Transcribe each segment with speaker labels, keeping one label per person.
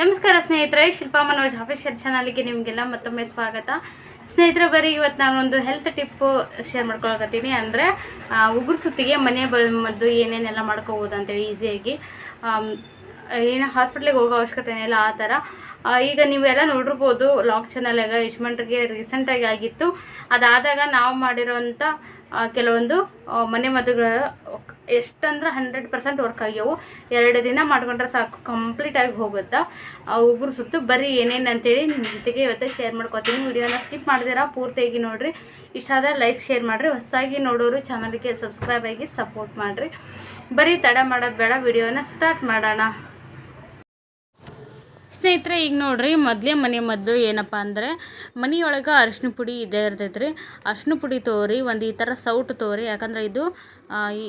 Speaker 1: ನಮಸ್ಕಾರ ಸ್ನೇಹಿತರೆ, ಶಿಲ್ಪಾ ಮನೋಜ್ ಆಫೀಷಿಯಲ್ ಚಾನಲ್ಗೆ ನಿಮಗೆಲ್ಲ ಮತ್ತೊಮ್ಮೆ ಸ್ವಾಗತ. ಸ್ನೇಹಿತರ, ಬರೀ ಇವತ್ತು ನಾನು ಒಂದು ಹೆಲ್ತ್ ಟಿಪ್ಪು ಶೇರ್ ಮಾಡ್ಕೊಳಕತ್ತೀನಿ. ಅಂದರೆ ಉಗುರು ಸುತ್ತಿಗೆ ಮನೆ ಮದ್ದು ಏನೇನೆಲ್ಲ ಮಾಡ್ಕೋಬೋದು ಅಂತೇಳಿ ಈಸಿಯಾಗಿ ಏನು ಹಾಸ್ಪಿಟ್ಲಿಗೆ ಹೋಗೋ ಅವಶ್ಯಕತೆ ಇಲ್ಲ ಆ ಥರ. ಈಗ ನೀವೆಲ್ಲ ನೋಡಿರ್ಬೋದು ಲಾಕ್ ಚಾನಲಾಗ ಯಜಮಾನ್ರಿಗೆ ರೀಸೆಂಟಾಗಿ ಆಗಿತ್ತು. ಅದಾದಾಗ ನಾವು ಮಾಡಿರೋಂಥ ಕೆಲವೊಂದು ಮನೆ ಮದ್ದುಗಳು ಎಷ್ಟಂದ್ರೆ ಹಂಡ್ರೆಡ್ ಪರ್ಸೆಂಟ್ ವರ್ಕ್ ಆಗ್ಯವು. ಎರಡು ದಿನ ಮಾಡ್ಕೊಂಡ್ರೆ ಸಾಕು ಕಂಪ್ಲೀಟಾಗಿ ಹೋಗುತ್ತೆ. ಆ ಉಗುರು ಸುತ್ತು ಬರೀ ಏನೇನು ಅಂತೇಳಿ ನಿಮ್ಮ ಜೊತೆಗೆ ಇವತ್ತು ಶೇರ್ ಮಾಡ್ಕೊತೀನಿ. ವಿಡಿಯೋನ ಸ್ಕಿಪ್ ಮಾಡಿದಿರಾ ಪೂರ್ತಿಯಾಗಿ ನೋಡಿರಿ. ಇಷ್ಟ ಆದರೆ ಲೈಕ್ ಶೇರ್ ಮಾಡಿರಿ. ಹೊಸದಾಗಿ ನೋಡೋರು ಚಾನಲ್ಗೆ ಸಬ್ಸ್ಕ್ರೈಬ್ ಆಗಿ ಸಪೋರ್ಟ್ ಮಾಡಿರಿ. ಬರೀ ತಡ ಮಾಡೋದು ಬೇಡ, ವಿಡಿಯೋನ ಸ್ಟಾರ್ಟ್ ಮಾಡೋಣ. ಸ್ನೇಹಿತರೆ, ಈಗ ನೋಡ್ರಿ, ಮೊದಲೇ ಮನೆ ಮದ್ದು ಏನಪ್ಪ ಅಂದರೆ ಮನೆಯೊಳಗೆ ಅರಿಶಿನ ಪುಡಿ ಇದೇ ಇರ್ತೈತೆ ರೀ ಪುಡಿ ತೋರಿ, ಒಂದು ಈ ಥರ ಸೌಟ್ ತೋರಿ, ಯಾಕಂದ್ರೆ ಇದು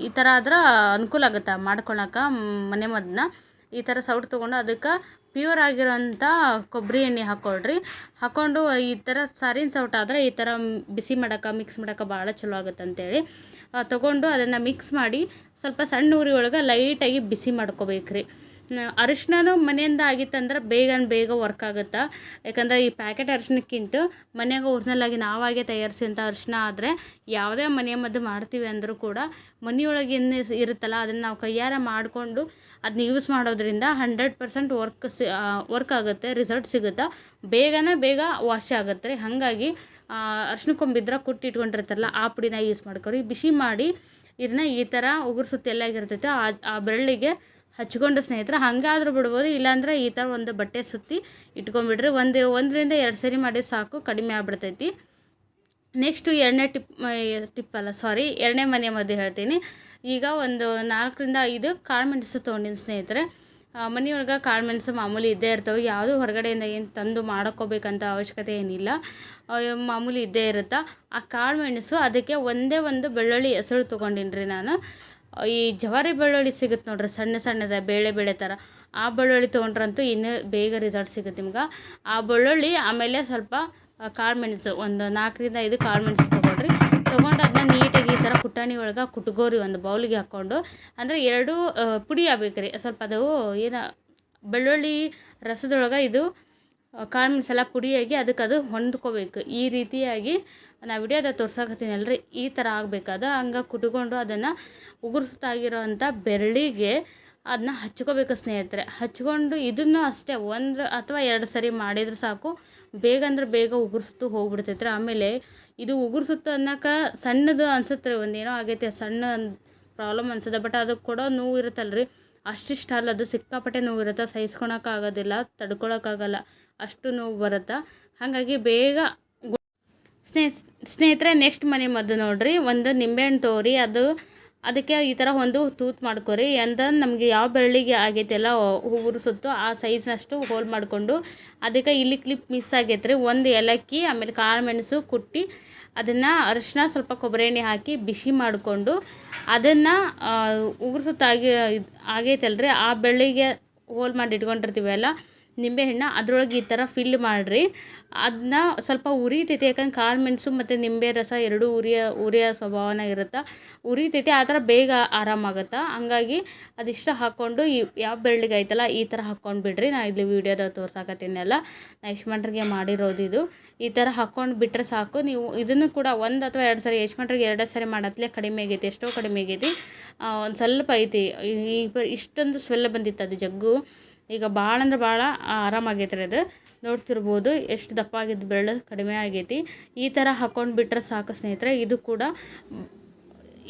Speaker 1: ಈ- ಥರ ಆದ್ರೆ ಅನುಕೂಲ ಆಗುತ್ತೆ ಮಾಡ್ಕೊಳಕ್ಕೆ ಮನೆ ಮದ್ದನ್ನ ಈ ಥರ ಸೌಟ್ ತೊಗೊಂಡು ಅದಕ್ಕೆ ಪ್ಯೂರ್ ಆಗಿರೋಂಥ ಕೊಬ್ಬರಿ ಎಣ್ಣೆ ಹಾಕ್ಕೊಳ್ರಿ ಹಾಕ್ಕೊಂಡು ಈ ಥರ ಸಾರಿನ ಸೌಟ್ ಆದರೆ ಈ ಥರ ಬಿಸಿ ಮಾಡೋಕೆ, ಮಿಕ್ಸ್ ಮಾಡೋಕೆ ಭಾಳ ಚಲೋ ಆಗುತ್ತೆ ಅಂತೇಳಿ ತೊಗೊಂಡು ಅದನ್ನು ಮಿಕ್ಸ್ ಮಾಡಿ ಸ್ವಲ್ಪ ಸಣ್ಣ ಉರಿ ಒಳಗೆ ಲೈಟಾಗಿ ಬಿಸಿ ಮಾಡ್ಕೋಬೇಕ್ರಿ. ಅರಿಶಿನೂ ಮನೆಯಿಂದ ಆಗಿತ್ತಂದ್ರೆ ಬೇಗ ಬೇಗ ವರ್ಕ್ ಆಗುತ್ತೆ? ಯಾಕಂದ್ರೆ ಈ ಪ್ಯಾಕೆಟ್ ಅರಿಶಿನಕ್ಕಿಂತ ಮನೆಯಾಗ ಒರಿಜಿನಲ್ ಆಗಿ ನಾವಾಗೆ ತಯಾರಿಸಿದಂಥ ಅರಿಶಿನ ಆದರೆ ಯಾವುದೇ ಮನೆ ಮದ್ದು ಮಾಡ್ತೀವಿ ಅಂದರೂ ಕೂಡ ಮನೆಯೊಳಗೆ ಏನು ಇರುತ್ತಲ್ಲ, ಅದನ್ನು ನಾವು ಕೈಯಾರ ಮಾಡಿಕೊಂಡು ಅದನ್ನ ಯೂಸ್ ಮಾಡೋದ್ರಿಂದ ಹಂಡ್ರೆಡ್ ಪರ್ಸೆಂಟ್ ವರ್ಕ್ ಸಿ ವರ್ಕ್ ಆಗುತ್ತೆ ರಿಸಲ್ಟ್ ಸಿಗುತ್ತೆ? ಬೇಗನೆ ಬೇಗ ವಾಶ್ ಆಗುತ್ತೆ ರೀ. ಹಾಗಾಗಿ ಅರಿಶಿನ ಕೊಂಬಿದ್ರೆ ಕುಟ್ಟಿ ಇಟ್ಕೊಂಡಿರ್ತಾರಲ್ಲ, ಆ ಪುಡಿನ ಯೂಸ್ ಮಾಡ್ಕೋರಿ. ಬಿಸಿ ಮಾಡಿ, ಇದನ್ನ ಈ ಥರ ಉಗುರು ಸುತ್ತ ಎಲ್ಲಾಗಿರ್ತೈತೆ ಆ ಆ ಬೆರಳಿಗೆ ಹಚ್ಕೊಂಡು ಸ್ನೇಹಿತರೆ, ಹಾಗಾದ್ರೂ ಬಿಡ್ಬೋದು. ಇಲ್ಲಾಂದ್ರೆ ಈ ಥರ ಒಂದು ಬಟ್ಟೆ ಸುತ್ತಿ ಇಟ್ಕೊಂಡ್ಬಿಡ್ರಿ. ಒಂದು, ಒಂದರಿಂದ ಎರಡು ಸರಿ ಮಾಡಿ ಸಾಕು, ಕಡಿಮೆ ಆಗ್ಬಿಡ್ತೈತಿ. ನೆಕ್ಸ್ಟು ಎರಡನೇ ಟಿಪ್ ಟಿಪ್ ಅಲ್ಲ ಸಾರಿ ಎರಡನೇ ಮನೆ ಮದ್ದು ಹೇಳ್ತೀನಿ. ಈಗ ಒಂದು ನಾಲ್ಕರಿಂದ ಐದು ಕಾಳು ಮೆಣಸು ತೊಗೊಂಡಿನಿ ಸ್ನೇಹಿತರೆ. ಮನೆಯೊಳಗೆ ಕಾಳು ಮೆಣಸು ಮಾಮೂಲಿ ಇದ್ದೇ ಇರ್ತವೆ. ಯಾವುದೂ ಹೊರಗಡೆಯಿಂದ ಏನು ತಂದು ಮಾಡ್ಕೋಬೇಕಂತ ಅವಶ್ಯಕತೆ ಏನಿಲ್ಲ. ಮಾಮೂಲಿ ಇದ್ದೇ ಇರುತ್ತೆ. ಆ ಕಾಳು ಮೆಣಸು, ಅದಕ್ಕೆ ಒಂದೇ ಒಂದು ಬೆಳ್ಳುಳ್ಳಿ ಹೆಸರು ತೊಗೊಂಡಿನ್ರಿ ನಾನು. ಈ ಜವಾರಿ ಬೆಳ್ಳುಳ್ಳಿ ಸಿಗುತ್ತೆ ನೋಡ್ರಿ, ಸಣ್ಣ ಸಣ್ಣದ ಬೇಳೆ ಬೇಳೆ ಥರ ಆ ಬೆಳ್ಳುಳ್ಳಿ ತೊಗೊಂಡ್ರಂತೂ ಇನ್ನೂ ಬೇಗ ರಿಸಲ್ಟ್ ಸಿಗುತ್ತೆ ನಿಮ್ಗೆ. ಆ ಬೆಳ್ಳುಳ್ಳಿ ಆಮೇಲೆ ಸ್ವಲ್ಪ ಕಾಳು ಮೆಣಸು, ಒಂದು ನಾಲ್ಕರಿಂದ ಐದು ಕಾಳು ಮೆಣಸು ತೊಗೊಳ್ರಿ ತೊಗೊಂಡು ಅದನ್ನ ನೀಟಾಗಿ ಈ ಥರ ಕುಟಾಣಿ ಒಳಗೆ ಕುಟ್ಗೋರಿ ಒಂದು ಬೌಲಿಗೆ ಹಾಕ್ಕೊಂಡು. ಅಂದರೆ ಎರಡು ಪುಡಿ ಆಗ್ಬೇಕು ರೀ ಸ್ವಲ್ಪ ಅದು, ಏನು, ಬೆಳ್ಳುಳ್ಳಿ ರಸದೊಳಗೆ ಇದು ಕಾಳು ಮೆಣಸೆಲ್ಲ ಪುಡಿಯಾಗಿ ಅದಕ್ಕೆ ಅದು ಹೊಂದ್ಕೋಬೇಕು. ಈ ರೀತಿಯಾಗಿ ನಾ ವಿಡಿಯೋದ ತೋರ್ಸಕತ್ತೀನಲ್ರಿ ಈ ಥರ ಆಗಬೇಕಾದ ಹಂಗೆ ಕುಟ್ಕೊಂಡು ಅದನ್ನು ಉಗುರ್ಸ್ತಾಗಿರೋಂಥ ಬೆರಳಿಗೆ ಅದನ್ನ ಹಚ್ಕೋಬೇಕು ಸ್ನೇಹಿತರೆ. ಹಚ್ಕೊಂಡು ಇದನ್ನು ಅಷ್ಟೇ ಒಂದು ಅಥವಾ ಎರಡು ಸರಿ ಮಾಡಿದ್ರೆ ಸಾಕು. ಬೇಗ ಅಂದ್ರೆ ಬೇಗ ಉಗುರ್ಸುತ್ತು ಹೋಗ್ಬಿಡ್ತೈತ್ರಿ. ಆಮೇಲೆ ಇದು ಉಗುರ್ಸುತ್ತು ಅನ್ನೋಕೆ ಸಣ್ಣದು ಅನ್ಸುತ್ತೆ ರೀ. ಒಂದೇನೋ ಆಗೈತೆ, ಸಣ್ಣ ಪ್ರಾಬ್ಲಮ್ ಅನ್ಸುತ್ತೆ. ಬಟ್ ಅದಕ್ಕೆ ಕೊಡೋ ನೋವು ಇರುತ್ತಲ್ರಿ. ಅಷ್ಟಿಷ್ಟು ಅಲ್ಲ, ಅದು ಸಿಕ್ಕಾಪಟ್ಟೆ ನೋವು ಇರುತ್ತೆ ಸಹಿಸ್ಕೊಳಕ್ಕಾಗೋದಿಲ್ಲ ತಡ್ಕೊಳಕ್ಕಾಗಲ್ಲ, ಅಷ್ಟು ನೋವು ಬರುತ್ತೆ. ಹಾಗಾಗಿ ಬೇಗ ಸ್ನೇಹ ಸ್ನೇಹಿತರೆ ನೆಕ್ಸ್ಟ್ ಮನೆ ಮದ್ದು ನೋಡ್ರಿ, ಒಂದು ನಿಂಬೆಹಣ್ಣು ತೋರಿ, ಅದು ಅದಕ್ಕೆ ಈ ಥರ ಒಂದು ತೂತು ಮಾಡ್ಕೊರಿ. ಎಂದನ್ ನಮಗೆ ಯಾವ ಬೆರಳಿಗೆ ಆಗೈತೆಲ್ಲ ಉಗುರು ಸುತ್ತು ಆ ಸೈಜ್ನಷ್ಟು ಹೋಲ್ ಮಾಡಿಕೊಂಡು ಅದಕ್ಕೆ ಇಲ್ಲಿ ಕ್ಲಿಪ್ ಮಿಸ್ ಆಗೈತೆ ರೀ ಒಂದು ಏಲಕ್ಕಿ, ಆಮೇಲೆ ಕಾಳು ಮೆಣಸು ಕುಟ್ಟಿ ಅದನ್ನು ಅರಿಶಿನ ಸ್ವಲ್ಪ ಕೊಬ್ಬರಿ ಎಣ್ಣೆ ಹಾಕಿ ಬಿಸಿ ಮಾಡಿಕೊಂಡು ಅದನ್ನು ಉಗುರು ಸುತ್ತ ಆಗೈತಲ್ಲ ಆಗೈತಲ್ರಿ. ಆ ಬೆಳ್ಳಿಗೆ ಹೋಲ್ ಮಾಡಿ ಇಟ್ಕೊಂಡಿರ್ತೀವಲ್ಲ ನಿಂಬೆಹಣ್ಣು ಅದ್ರೊಳಗೆ ಈ ಥರ ಫಿಲ್ ಮಾಡಿರಿ. ಅದನ್ನ ಸ್ವಲ್ಪ ಉರಿತೈತೆ, ಯಾಕಂದ್ರೆ ಕಾಳು, ಮೆಣಸು ಮತ್ತು ನಿಂಬೆ ರಸ ಎರಡೂ ಉರಿಯ, ಉರಿಯೋ ಸ್ವಭಾವನ ಇರುತ್ತೆ? ಉರಿತೈತೆ, ಆ ಥರ ಬೇಗ ಆರಾಮಾಗುತ್ತೆ ಹಂಗಾಗಿ ಅದಿಷ್ಟು ಹಾಕ್ಕೊಂಡು ಈ ಯಾವ ಬೆಳ್ಳಿಗೆ ಐತಲ್ಲ, ಈ ಥರ ಹಾಕ್ಕೊಂಡು ಬಿಡ್ರಿ. ನಾ ಇಲ್ಲಿ ವೀಡಿಯೋದಾಗ ತೋರ್ಸಾಕತ್ತೀನಲ್ಲ ನಾ ಯಶ್ಮಂಟ್ರಿಗೆ ಮಾಡಿರೋದು ಇದು. ಈ ಥರ ಹಾಕ್ಕೊಂಡು ಬಿಟ್ಟರೆ ಸಾಕು. ನೀವು ಇದನ್ನು ಕೂಡ ಒಂದು ಅಥವಾ ಎರಡು ಸರಿ ಯಶ್ಮಂಟ್ರಿಗೆ ಎರಡು ಸರಿ ಮಾಡತ್ಲೇ ಕಡಿಮೆ ಆಗೈತಿ, ಎಷ್ಟೋ ಕಡಿಮೆ ಆಗೈತಿ. ಒಂದು ಸ್ವಲ್ಪ ಐತಿ. ಈ ಇಷ್ಟೊಂದು ಸ್ವೆಲ್ಲ ಬಂದಿತ್ತು ಅದು ಜಗ್ಗು. ಈಗ ಭಾಳ ಅಂದ್ರೆ ಭಾಳ ಆರಾಮಾಗೈತೆ ರೀ ಅದು. ನೋಡ್ತಿರ್ಬೋದು ಎಷ್ಟು ದಪ್ಪ ಆಗಿದ್ದು ಬೆರಳು ಕಡಿಮೆ ಆಗೈತಿ. ಈ ಥರ ಹಾಕೊಂಡು ಬಿಟ್ರೆ ಸಾಕು ಸ್ನೇಹಿತರೆ, ಇದು ಕೂಡ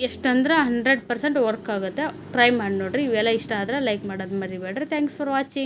Speaker 1: ಎಷ್ಟಂದ್ರೆ ಹಂಡ್ರೆಡ್ ಪರ್ಸೆಂಟ್ ವರ್ಕ್ ಆಗುತ್ತೆ. ಟ್ರೈ ಮಾಡಿ ನೋಡಿರಿ. ಇವೆಲ್ಲ ಇಷ್ಟ ಆದರೆ ಲೈಕ್ ಮಾಡೋದು ಮರಿಬೇಡ್ರಿ. Thanks for watching